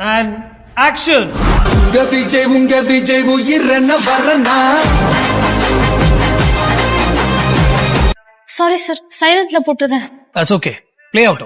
And action உங்க விஜய் உங்க விஜய் உயிரன வரனா சாரி சார் சைலண்ட்ல போட்டுறேன். தட்ஸ் ஓகே ப்ளே அவுட்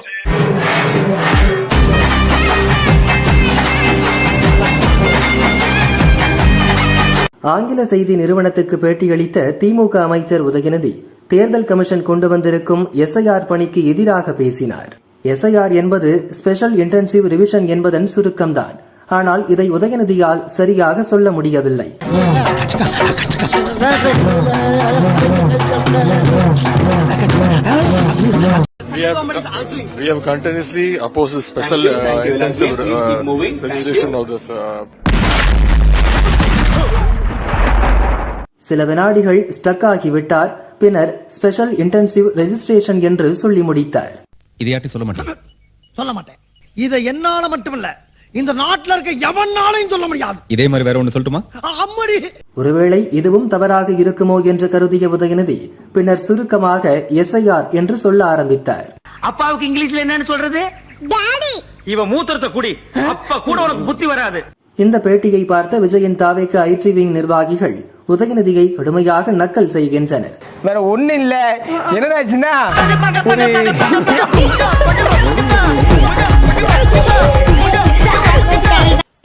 ஆங்கில செய்தி நிறுவனத்துக்கு பேட்டியளித்த திமுக அமைச்சர் உதயநிதி தேர்தல் கமிஷன் கொண்டு வந்திருக்கும் எஸ்ஐஆர் பணிக்கு எதிராக பேசினார். எஸ்ஐஆர் என்பது ஸ்பெஷல் இன்டென்சிவ் ரிவிஷன் என்பதன் சுருக்கம்தான். ஆனால் இதை உதயநிதியால் சரியாக சொல்ல முடியவில்லை. We have, we have continuously opposed special uh, intensive uh, registration of this. Uh, சில வினாடிகள் ஸ்டக் ஆகிவிட்டார். பின்னர் ஸ்பெஷல் இன்டென்சிவ் ரெஜிஸ்ட்ரேஷன் என்று சொல்லி முடித்தார். இதையாட்டி சொல்ல மாட்டேன். சொல்ல மாட்டேன். இதை என்னால மட்டுமில்ல இந்த நாட்டுல இருக்க எவனாலையும் சொல்ல முடியாது. இதே மாதிரி வேற ஒண்ணு சொல்லட்டுமா? அம்மடி. ஒருவேளை இதுவும் தவறாக இருக்குமோ என்று கருதிய உதயநிதி பின்னர் சுருக்கமாக எஸ்ஐஆர் என்று சொல்ல ஆரம்பித்தார். அப்பாவுக்கு இங்கிலீஷ்ல என்னன்னு சொல்றது? இவ மூத்திரத்தை குடி. அப்ப கூட உனக்கு புத்தி வராது. இந்த பேட்டியை பார்த்த விஜயின் தாவேக்கு ஐடி விங் நிர்வாகிகள் உதயநிதியை கடுமையாக நக்கல் செய்கின்றனர். வேற ஒண்ணு இல்ல. என்னடாச்சுன்னா?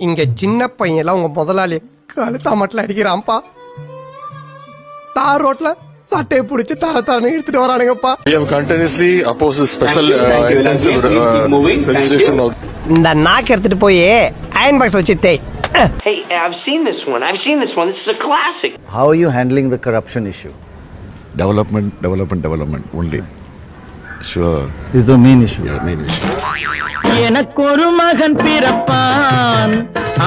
இங்க சின்ன பையன் எல்லாம் உங்க முதலாளி கழுத்தா மட்டும் அடிக்கிறான்ப்பா. தார் ரோட்ல சட்டையை பிடிச்சி தர தரன்னு எடுத்துட்டு வரானுங்கப்பா we have continuously opposed this special uh, intensive uh, registration of. இந்த நாக்கு எடுத்துட்டு போய் அயன் பாக்ஸ் வச்சு தேய் Hey, I've seen this one. I've seen this one. This is a classic. How are you handling the corruption issue? Development, development, development only. Sure. This is the main issue. Yeah, main issue. எனக்கு ஒரு மகன் பிறப்பான்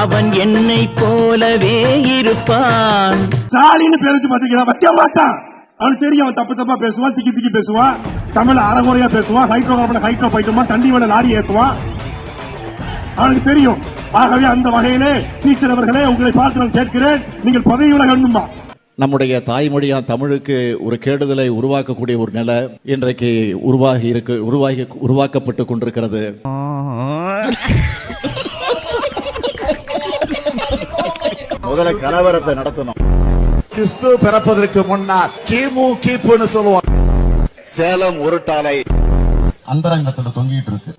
அவன் என்னை போலவே இருப்பான் ஸ்டாலின் பேர் வச்சு பாத்தீங்கன்னா வைக்க மாட்டான் அவனுக்கு தெரியும் அவன் தப்பு தப்பா பேசுவான் திக்கி திக்கி பேசுவான். தமிழ் அறகுறையா பேசுவான். ஹைட்ரோ கார்பன் ஹைட்ரோ போயிட்டுமா தண்டி வேலை லாரி ஏற்றுவான் அவனுக்கு தெரியும். ஆகவே அந்த வகையிலே டீச்சர் அவர்களே உங்களை பார்த்து நான் கேட்கிறேன். நீங்கள் பதவி விலக வேண்டுமா? நம்முடைய தாய்மொழியா தமிழுக்கு ஒரு கேடுதலை உருவாக்கக்கூடிய ஒரு நிலை இன்றைக்கு உருவாகி இருக்கு உருவாகி உருவாக்கப்பட்டு கொண்டிருக்கிறது. முதல்ல கலவரத்தை நடத்தணும். கிறிஸ்து பிறப்பதற்கு முன்னால் கிமு கிப்புன்னு சொல்லுவோம். சேலம் உருட்டாலை. அந்தரங்கத்துல தொங்கிட்டு இருக்கு.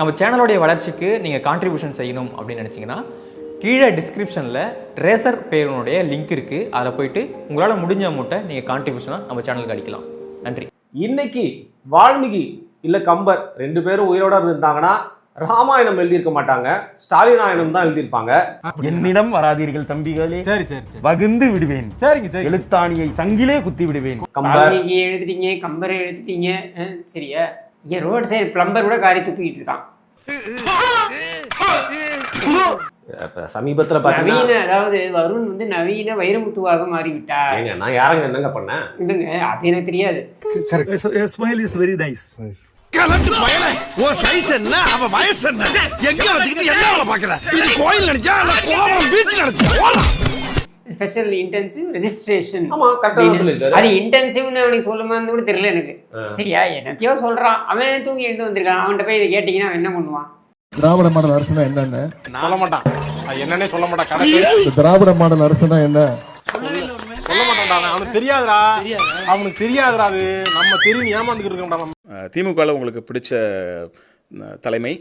நம்ம சேனலோடைய வளர்ச்சிக்கு நீங்கள் கான்ட்ரிபியூஷன் செய்யணும் அப்படின்னு நினச்சிங்கன்னா கீழே டிஸ்கிரிப்ஷனில் ரேசர் பேருனுடைய லிங்க் இருக்குது அதில் போயிட்டு உங்களால் முடிஞ்ச அமௌண்ட்டை நீங்கள் கான்ட்ரிபியூஷனாக நம்ம சேனலுக்கு அடிக்கலாம். நன்றி. இன்னைக்கு வால்மீகி இல்ல கம்பர் ரெண்டு பேரும் உயிரோட இருந்தாங்கன்னா ராமாயணம் எழுதியிருக்க மாட்டாங்க. ஸ்டாலினாயனம் தான் எழுதியிருப்பாங்க. என்னிடம் வராதீர்கள் தம்பிகளே. சரி சரி வகுந்து விடுவேன். சரிங்க சரி எழுத்தாணியை சங்கிலே குத்தி விடுவேன். கம்பர். எழுதிட்டீங்க கம்பரை எழுதிட்டீங்க சரியா? இங்க ரோட் சைடு பிளம்பர் கூட காரி துப்பிக்கிட்டு இருக்கான். இப்ப சமீபத்துல பாத்தீங்கன்னா அதாவது வருண் வந்து நவீன வைரமுத்துவாக மாறிவிட்டார் ஏங்க, நான் யாரங்க என்னங்க பண்ணேன்? இல்லைங்க அது எனக்கு தெரியாது. ஸ்மைல் இஸ் வெரி நைஸ் கலந்து பயல. உன் சைஸ் என்ன? அவ வயசு என்ன? எங்க வச்சுக்கிட்டு என்ன வேலை பாக்குற? இது கோயில் நினைச்சா இல்ல கோவம் பீச் நினைச்சா? ஸ்பெஷல் இன்டென்சிவ் ரெஜிஸ்ட்ரேஷன் ஆமா கரெக்டா தான் சொல்லியிருக்காரு. அது இன்டென்சிவ்னு அவனுக்கு சொல்லுமான்னு கூட தெரியல எனக்கு. சரியா என்னத்தையோ சொல்றான். அவன் தூங்கி எழுந்து வந்திருக்கான்? அவன்கிட்ட போய் இதை கேட்டீங்கன்னா அவன் என்ன பண்ணுவான்? திராவிட மாடல் அரசுனா என்னன்னு? சொல்ல மாட்டான். என்னன்னே சொல்ல மாட்டான். திராவிட மாடல் அரசுனா என்ன? சொல்ல மாட்டான்டா அவனுக்கு தெரியாதுடா. அவனுக்கு தெரியாதுடா அது. நம்ம தெரியும் ஏமாந்துக்கிட்டு இருக்கோம்டா நம்ம. திமுகவில் உங்களுக்கு பிடிச்ச தலைமை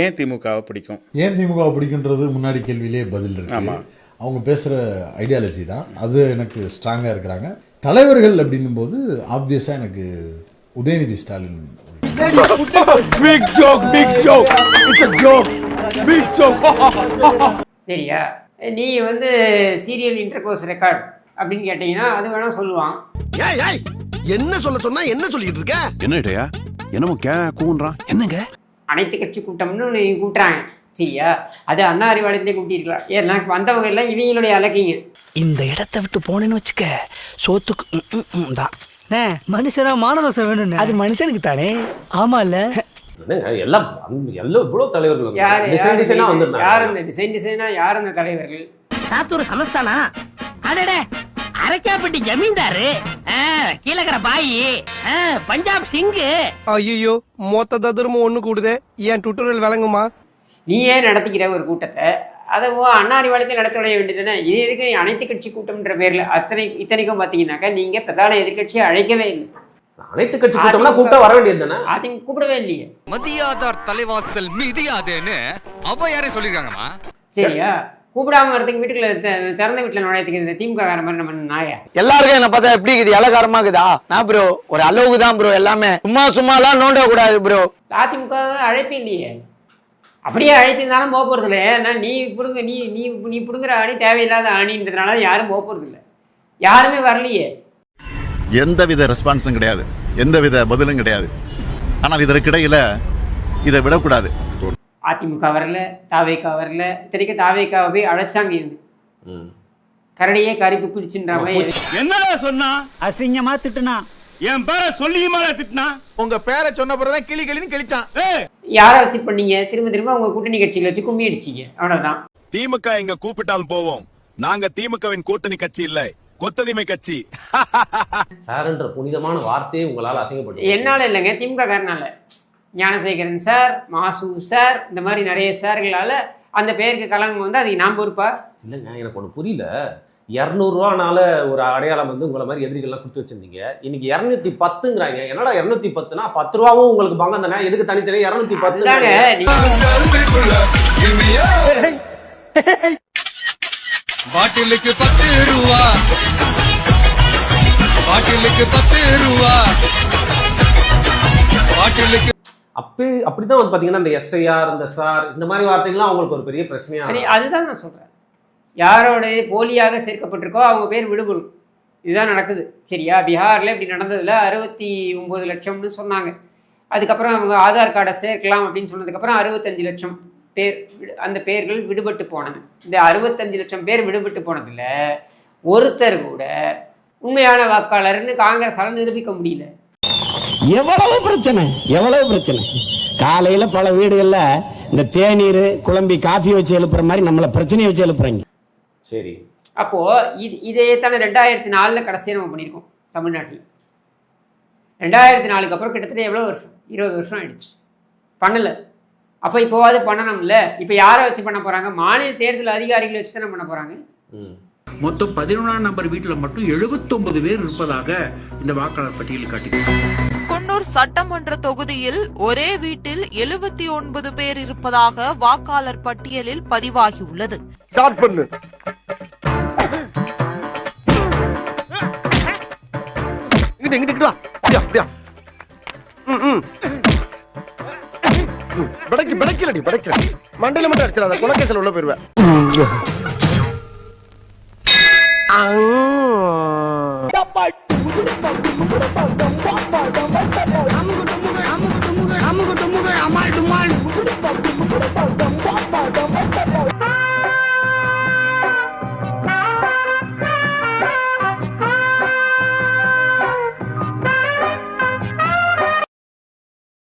ஏன் திமுகவை பிடிக்கும்? ஏன் திமுக பிடிக்குன்றது முன்னாடி கேள்வியிலே பதில் இருக்கு. ஆமா. அவங்க பேசுற ஐடியாலஜி தான். அது எனக்கு ஸ்ட்ராங்கா இருக்கிறாங்க. தலைவர்கள் அப்படின்னும் போது ஆப்வியஸா எனக்கு Udhayanidhi Stalin big joke big joke it's a joke big joke சரியா? நீ வந்து சீரியல் இன்டர்கோர்ஸ் ரெக்கார்ட் அப்படின்னு கேட்டீங்கன்னா அது வேணா சொல்லுவான். ஏய் ஏய் என்ன சொல்ல சொன்னா என்ன சொல்லிட்டு இருக்க? என்னடையா என்னமோ கே கூன்றான் என்னங்க? அனைத்து கட்சி கூட்டம்னு கூட்டுறாங்க. சரியா? அது அண்ணா அறிவாலயத்திலே கூட்டியிருக்கலாம் ஏன்னா வந்தவங்க எல்லாம் இவங்களுடைய அலக்கிங்க இந்த இடத்த விட்டு போனேன்னு வச்சுக்க சோத்துக்கு தான். மனுஷனா மானரசம் வேணும் அது மனுஷனுக்கு தானே? ஆமா இல்ல எல்லாம் எல்லாம் இவ்வளவு தலைவர்கள் யார் டிசைன் டிசைனா யார் வந்திருந்தாங்க. இந்த டிசைன் டிசைனா யார் அந்த தலைவர்கள்? சாத்தூர் சமஸ்தானா? அடடே அரக்காப்பட்டி ஜமீன்தாரு. கீழக்கிற பாயி. பஞ்சாப் சிங்கு. ஐயோ மொத்த ததுரமும் ஒண்ணு கூடுதே. ஏன் டுட்டோரியல் விளங்குமா? நீ ஏன் நடத்திக்கிற ஒரு கூட்டத்தை அதை ஓ அண்ணா அறிவாலயத்தில் நடத்த விட வேண்டியதுதானே? இது எதுக்கு அனைத்து கட்சி கூட்டம்ன்ற பேர்ல அத்தனை இத்தனைக்கும் பார்த்தீங்கன்னாக்கா நீங்க பிரதான எதிர்க்கட்சியை அழைக்கவே இல்லை. அனைத்து கட்சி கூட்டம்னா கூப்பிட்டா வர வேண்டியது தானே அதிமுக கூப்பிடவே இல்லையே. மதியாதார் தலைவாசல் மிதியாதேன்னு அவ யாரே சொல்லிருக்காங்கம்மா சரியா? கூப்பிடாம வரதுக்கு வீட்டுக்குள்ள திறந்த வீட்டுல நுழையத்துக்கு இந்த திமுக கார மாதிரி நம்ம நாயா? எல்லாருக்கும் என்ன பார்த்தா எப்படி இருக்குது? இலகாரமா இருக்குதா நான் ப்ரோ ஒரு அளவுக்கு தான் ப்ரோ எல்லாமே. சும்மா சும்மாலாம் நோண்ட கூடாது ப்ரோ அதிமுக அழைப்பு இல்லையே. அப்படியே அழைத்திருந்தாலும் போக போகிறது இல்லை ஏன்னா நீ பிடுங்க நீ நீ நீ பிடுங்குற அணி தேவையில்லாத அணின்றதுனால யாரும் போக போகிறது இல்லை யாருமே வரலையே. எந்தவித ரெஸ்பான்ஸும் கிடையாது. எந்தவித பதிலும் கிடையாது. ஆனால் இதற்கிடையில இதை விடக்கூடாது. அதிமுக வரல தாவேக்கா வரல இத்தனைக்கும் தாவேக்காவை போய் அழைச்சாங்க இவங்க. கரடியே கறி துப்பிடுச்சுன்ற மாதிரி என்னடா சொன்னா? அசிங்கமா திட்டுனா? என் பேரை சொல்லியுமா திட்டுனா? உங்க பேரை சொன்ன பிறகுதான் கிளி கிளின்னு கிழிச்சான். யாரை வச்சு பண்ணீங்க? திரும்ப திரும்ப உங்க கூட்டணி கட்சிகளை வச்சு கும்மி அடிச்சீங்க. அவ்வளவுதான். திமுக எங்க கூப்பிட்டால் போவோம். நாங்க திமுகவின் கூட்டணி கட்சி இல்ல. கொத்தடிமை கட்சி. சார்ன்ற புனிதமான வார்த்தையை உங்களால் அசிங்கப்பட்டு என்னால இல்லைங்க திமுக காரனால ஞானசேகரன் சார் மாசு சார் இந்த மாதிரி நிறைய சார்களால அந்த பேருக்கு கலங்க வந்து அதுக்கு நான் பொறுப்பா? இல்லைங்க எனக்கு ஒன்று புரியல. இரநூறுவானால ஒரு அடையாளம் வந்து உங்களை மாதிரி எதிரிகள்லாம் கொடுத்து வச்சிருந்தீங்க. இன்னைக்கு இரநூத்தி பத்துங்கிறாங்க. என்னடா இரநூத்தி பத்துனா பத்து ரூபாவும் உங்களுக்கு பங்கம் தானே? எதுக்கு தனித்தனி இரநூத்தி பத்து பாட்டிலுக்கு பத்து ரூபா. பாட்டிலுக்கு பத்து ரூபா. பாட்டிலுக்கு அப்படி அப்படிதான் வந்து பாத்தீங்கன்னா இந்த எஸ்ஐஆர் இந்த சார் இந்த மாதிரி வார்த்தைகள்லாம் அவங்களுக்கு ஒரு பெரிய பிரச்சனையா அதுதான் நான் சொல்றேன். யாரோடைய போலியாக சேர்க்கப்பட்டிருக்கோ அவங்க பேர் விடுபடும். இதுதான் நடக்குது. சரியா? பீகாரில் இப்படி நடந்ததில் அறுபத்தி ஒம்பது லட்சம்னு சொன்னாங்க. அதுக்கப்புறம் அவங்க ஆதார் கார்டை சேர்க்கலாம் அப்படின்னு சொன்னதுக்கப்புறம் அறுபத்தஞ்சு லட்சம் பேர் விடு- அந்த பேர்கள் விடுபட்டு போனது. இந்த அறுபத்தஞ்சு லட்சம் பேர் விடுபட்டு போனதில் ஒருத்தர் கூட உண்மையான வாக்காளர்னு காங்கிரஸால் நிரூபிக்க முடியல. எவ்வளவு பிரச்சனை? எவ்வளவு பிரச்சனை? காலையில் பல வீடுகளில் இந்த தேநீர் குழம்பி காஃபி வச்சு எழுப்புற மாதிரி நம்மள பிரச்சனையை வச்சு எழுப்புறாங்க. சரி. அப்போ இது இதே தானே ரெண்டாயிரத்தி நாலில் கடைசியாக நம்ம பண்ணியிருக்கோம் தமிழ்நாட்டில். ரெண்டாயிரத்தி நாலுக்கு அப்புறம் கிட்டத்தட்ட எவ்வளோ வருஷம்? இருபது வருஷம் ஆயிடுச்சு. பண்ணலை. அப்போ இப்போவாது பண்ணணும்ல? இப்போ யாரை வச்சு பண்ண போகிறாங்க மாநில தேர்தல் அதிகாரிகளை வச்சு தானே பண்ண போகிறாங்க ம். மொத்தம் பதினொன்றாம் நம்பர் வீட்டுல மட்டும் 79 பேர் இருப்பதாக இந்த வாக்காளர் பட்டியலில் காட்டியிருக்காங்க குன்னூர் சட்டமன்ற தொகுதியில் ஒரே வீட்டில் எழுபத்தி ஒன்பது பேர் இருப்பதாக வாக்காளர் பட்டியலில் பதிவாகியுள்ளது. இங்கிட்டு இங்கிட்டு வா. அப்படியா அப்படியா ம் ம். படைக்கு படைக்கலடி படைக்கல மண்டையில மட்டும் அடிச்சிடாத குலக்கேசல் உள்ள போயிருவேன்